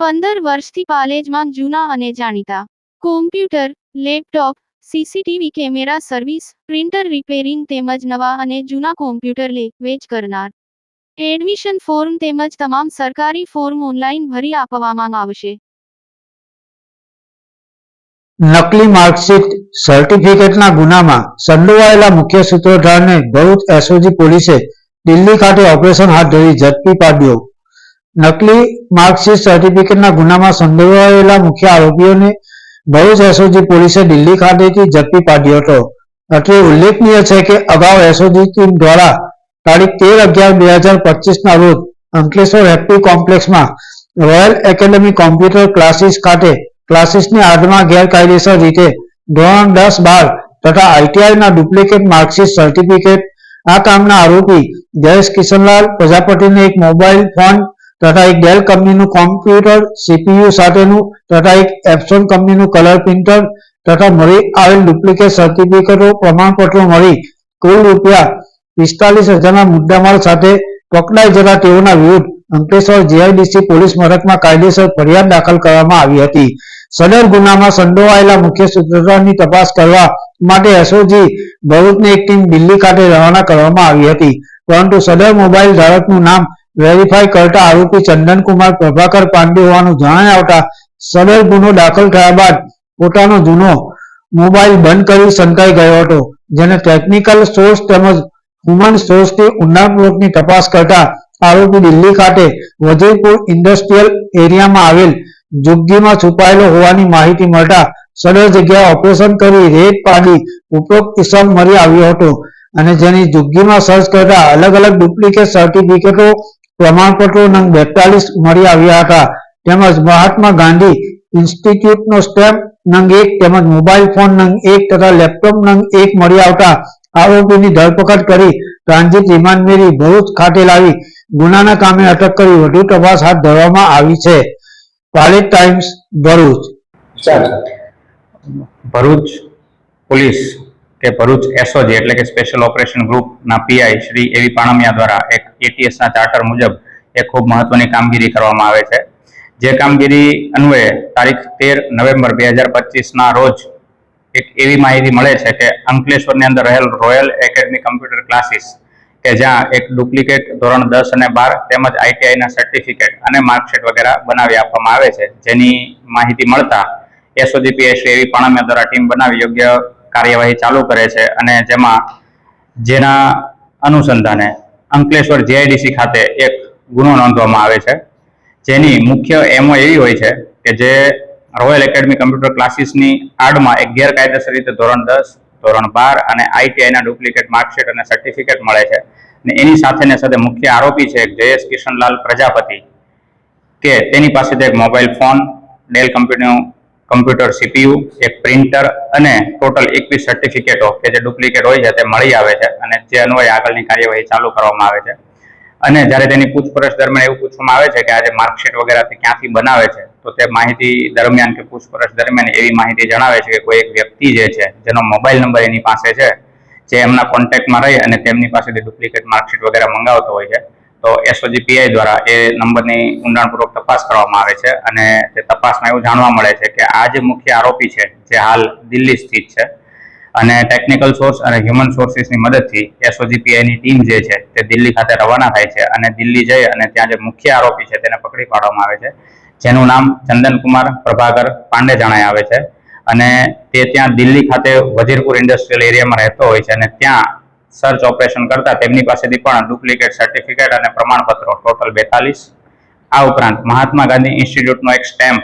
પંદર વર્ષથી પાલેજમાં જૂના અને જાણીતા. Computer laptop CCTV camera service printer repairing તેમજ નવા અને જૂના કોમ્પ્યુટર લે, વેચ કરનાર. એડમિશન ફોર્મ તેમજ તમામ સરકારી ફોર્મ ઓનલાઈન ભરી આપવામાં આવશે. નકલી માર્કશીટ સર્ટિફિકેટના ગુનામાં સંડોવાયેલા મુખ્ય સૂત્રધારને ભરૂચ એસઓજી પોલીસે દિલ્હી ખાતે ઓપરેશન હાથ ધરી ઝડપી પાડ્યો. નકલી માર્કશીટ સર્ટિફિકેટના ગુનામાં સંડોવાયેલા મુખ્ય આરોપીઓને ભરૂચ એસઓજી પોલીસે દિલ્હી ખાતેથી ઝડપી પાડ્યો હતો. અત્રે ઉલ્લેખનીય છે કે અગાઉ એસઓજી ટીમ દ્વારા તારીખ તેર અગિયાર બે હજાર પચીસના રોજ અંકલેશ્વર હેપ્પી કોમ્પ્લેક્સમાં રોયલ એકેડેમી કોમ્પ્યુટર ક્લાસીસ ખાતે ક્લાસીસની આડમાં ગેરકાયદેસર રીતે ધોરણ દસ બાર તથા આઈટીઆઈના ડુપ્લિકેટ માર્કશીટ સર્ટિફિકેટ આ કામના આરોપી જયેશ કિશનલાલ પ્રજાપતિને એક મોબાઈલ ફોન તથા એક ડેલ કંપનીનું કોમ્પ્યુટર સીપીયુ સાથેનું તથા એક એપ્સોન કંપનીનું કલર પ્રિન્ટર તથા મળી આવેલ ડુપ્લિકેટ સર્ટિફિકેટો પ્રમાણપત્રો મળી કુલ રૂપિયા પિસ્તાલીસ હજારના મુદ્દામાલ સાથે પકડાઈ જતા તેઓના વિરુદ્ધ અંકલેશ્વર જીઆઈડીસી પોલીસ મથકમાં કાયદેસર ફરિયાદ દાખલ કરવામાં આવી હતી. સદર ગુનામાં સંડોવાયેલા મુખ્ય સૂત્રધારની તપાસ કરવા માટે એસઓજી ભરૂચની એક ટીમ દિલ્હી ખાતે રવાના કરવામાં આવી હતી. પરંતુ સદર મોબાઈલ ધારકનું નામ વેરીફાઈ કરતા આરોપી ચંદનકુમાર પ્રભાકર પાંડે હોવાનું જણાય આવતા સદર ગુનો દાખલ થયા બાદ પોતાનો જૂનો મોબાઈલ બંધ કરી સંતાઈ ગયો હતો, જેને ટેકનિકલ સોર્સ તેમજ હ્યુમન સોર્સથી ઊંડાણપૂર્વકની તપાસ કરતા આરોપી દિલ્હી ખાતે વજીરપુર ઇન્ડસ્ટ્રીયલ એરિયામાં આવેલ જુગ્ગીમાં છુપાયેલો હોવાની માહિતી મળતા સદર જગ્યાએ ઓપરેશન કરી રેડ પાડી ઉપરોક્ત ઇસમ મળી આવ્યો હતો અને જેની જુગ્ગીમાં સર્ચ કરતા અલગ અલગ ડુપ્લિકેટ સર્ટિફિકેટો પ્રમાણપત્રો નંગ બેતાલીસ મળી આવ્યા હતા. તેમજ મહાત્મા ગાંધી ઇન્સ્ટિટ્યૂટનો સ્ટેમ્પ નંગ એક તેમજ મોબાઈલ ફોન નંગ એક તથા લેપટોપ નંગ એક મળી આવતા. આરોપીની ધરપકડ કરી ટ્રાન્ઝિટ રિમાન્ડ મેળવી ભરૂચ ખાતે લાવી. ગુનાના કામે અટક કરી વધુ તપાસ હાથ ધરવામાં આવી છે. પાલિત ટાઈમ્સ, ભરૂચ. ભરૂચ પોલીસ. કે ભરૂચ એસઓજી એટલે કે સ્પેશિયલ ઓપરેશન ગ્રુપના PI Shri A V Panmiya દ્વારા એક એટીએસના ચાર્ટર મુજબ એક ખૂબ મહત્વની કામગીરી કરવામાં આવે છે. જે કામગીરી અન્વયે તારીખ તેર નવેમ્બર બે હજાર પચીસના રોજ એક એવી માહિતી મળે છે કે અંકલેશ્વરની અંદર રહેલ રોયલ એકેડમી કમ્પ્યુટર ક્લાસીસ કે જ્યાં એક ડુપ્લિકેટ ધોરણ દસ અને બાર તેમજ આઈટીઆઈના સર્ટિફિકેટ અને માર્કશીટ વગેરે બનાવી આપવામાં આવે છે. જેની માહિતી મળતા એસઓજીપી શ્રી એવી પાણમિયા દ્વારા ટીમ બનાવી યોગ્ય કાર્યવાહી ચાલુ કરે છે અને જેમાં જેના અનુસંધાને અંકલેશ્વર જીઆઈડીસી ખાતે એક ગુનો નોંધવામાં આવે છે. જેની મુખ્ય એમો એવી હોય છે કે જે રોયલ એકેડમી કમ્પ્યુટર ક્લાસીસની આડમાં એક ગેરકાયદેસર રીતે ધોરણ દસ, ધોરણ બાર અને આઈટીઆઈના ડુપ્લિકેટ માર્કશીટ અને સર્ટિફિકેટ મળે છે. અને એની સાથે ને સાથે મુખ્ય આરોપી છે જયેશ કિશનલાલ પ્રજાપતિ, કે તેની પાસેથી એક મોબાઈલ ફોન, ડેલ કંપનીનું કમ્પ્યુટર સીપીયુ, એક પ્રિન્ટર અને ટોટલ એકવીસ સર્ટિફિકેટો કે જે ડુપ્લિકેટ હોય છે તે મળી આવે છે અને જે અન્વયે આગળની કાર્યવાહી ચાલુ કરવામાં આવે છે. અને જ્યારે તેની પૂછપરછ દરમિયાન એવું પૂછવામાં આવે છે કે આજે માર્કશીટ વગેરે ક્યાંથી બનાવે છે, તો તે માહિતી દરમિયાન કે પૂછપરછ દરમિયાન એવી માહિતી જણાવે છે કે કોઈ એક વ્યક્તિ જે છે, જેનો મોબાઈલ નંબર એની પાસે છે, જે એમના કોન્ટેક્ટમાં રહી અને તેમની પાસેથી ડુપ્લિકેટ માર્કશીટ વગેરે મંગાવતો હોય છે તો એસઓજી પીઆઈ દ્વારા એ નંબરની ઊંડાણપૂર્વક તપાસ કરવામાં આવે છે અને તે તપાસમાં એવું જાણવા મળે છે કે આ જે મુખ્ય આરોપી છે જે હાલ દિલ્હી સ્થિત છે અને ટેકનિકલ સોર્સ અને હ્યુમન સોર્સિસની મદદથી એસઓજીપીઆઈની ટીમ જે છે તે દિલ્હી ખાતે રવાના થાય છે અને દિલ્હી જઈ અને ત્યાં જે મુખ્ય આરોપી છે તેને પકડી પાડવામાં આવે છે. જેનું નામ ચંદનકુમાર પ્રભાકર પાંડે જણાય આવે છે અને તે ત્યાં દિલ્હી ખાતે વજીરપુર ઇન્ડસ્ટ્રીયલ એરિયામાં રહેતો હોય છે અને ત્યાં સર્ચ ઓપરેશન કરતા તેમની પાસેથી પણ ડુપ્લિકેટ સર્ટિફિકેટ અને પ્રમાણપત્રો, ટોટલ બેતાલીસ. આ ઉપરાંત મહાત્મા ગાંધી ઇન્સ્ટિટ્યૂટનો એક સ્ટેમ્પ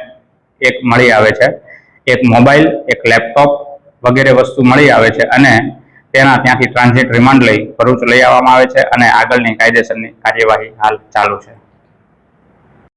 એક મળી આવે છે, એક મોબાઈલ, એક લેપટોપ વગેરે વસ્તુ મળી આવે છે અને તેના ત્યાંથી ટ્રાન્ઝિટ રિમાન્ડ લઈ ભરૂચ લઈ આવવામાં આવે છે અને આગળની કાયદેસરની કાર્યવાહી હાલ ચાલુ છે.